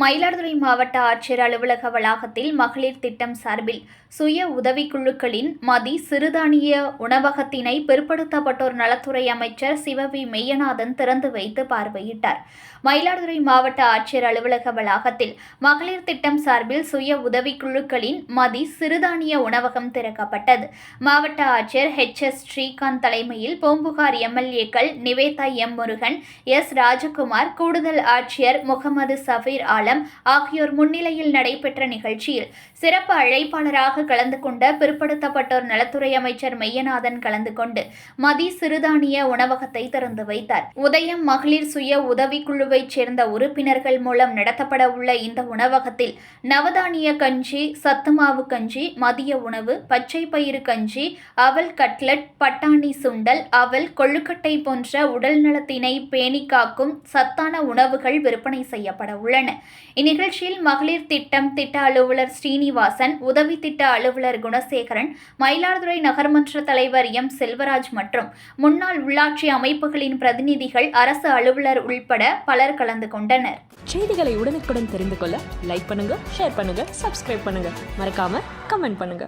மயிலாடுதுறை மாவட்ட ஆட்சியர் அலுவலக வளாகத்தில் மகளிர் திட்டம் சார்பில் சுய உதவிக்குழுக்களின் மதி சிறுதானிய உணவகத்தினை பிற்படுத்தப்பட்டோர் நலத்துறை அமைச்சர் சிவவி மெய்யநாதன் திறந்து வைத்து பார்வையிட்டார். மயிலாடுதுறை மாவட்ட ஆட்சியர் அலுவலக வளாகத்தில் மகளிர் திட்டம் சார்பில் சுய உதவிக்குழுக்களின் மதி சிறுதானிய உணவகம் திறக்கப்பட்டது. மாவட்ட ஆட்சியர் ஹெச் எஸ். ஸ்ரீகாந்த் தலைமையில் பூம்புகார் எம்எல்ஏக்கள் நிவேதா எம். முருகன் எஸ். ராஜகுமார் கூடுதல் ஆட்சியர் முகமது சஃபீர் பாலம் ஆகியோர் முன்னிலையில் நடைபெற்ற நிகழ்ச்சியில் சிறப்பு அழைப்பாளராக கலந்து கொண்ட பிற்படுத்தப்பட்டோர் நலத்துறை அமைச்சர் மெய்யநாதன் கலந்து கொண்டு மதி சிறுதானிய உணவகத்தை திறந்து வைத்தார். உதயம் மகளிர் சுய உதவிக்குழுவைச் சேர்ந்த உறுப்பினர்கள் மூலம் நடத்தப்பட உள்ள இந்த உணவகத்தில் நவதானிய கஞ்சி சத்துமாவு கஞ்சி மதிய உணவு பச்சை பயிறு கஞ்சி அவல் கட்லட் பட்டாணி சுண்டல் அவல் கொழுக்கட்டை போன்ற உடல் நலத்தினை பேணி காக்கும் சத்தான உணவுகள் விற்பனை செய்யப்பட உள்ளன. இந்நிகழ்ச்சியில் மகளிர் திட்டம் திட்ட அலுவலர் ஸ்ரீனிவாசன் உதவி திட்ட அலுவலர் குணசேகரன் மயிலாடுதுறை நகர்மன்ற தலைவர் எம். செல்வராஜ் மற்றும் முன்னாள் உள்ளாட்சி அமைப்புகளின் பிரதிநிதிகள் அரசு அலுவலர் உள்பட பலர் கலந்து கொண்டனர். செய்திகளை உடனுக்குடன் தெரிந்து கொள்ள லைக் பண்ணுங்க ஷேர் பண்ணுங்க சப்ஸ்கிரைப் பண்ணுங்க. மறக்காம கமெண்ட் பண்ணுங்க.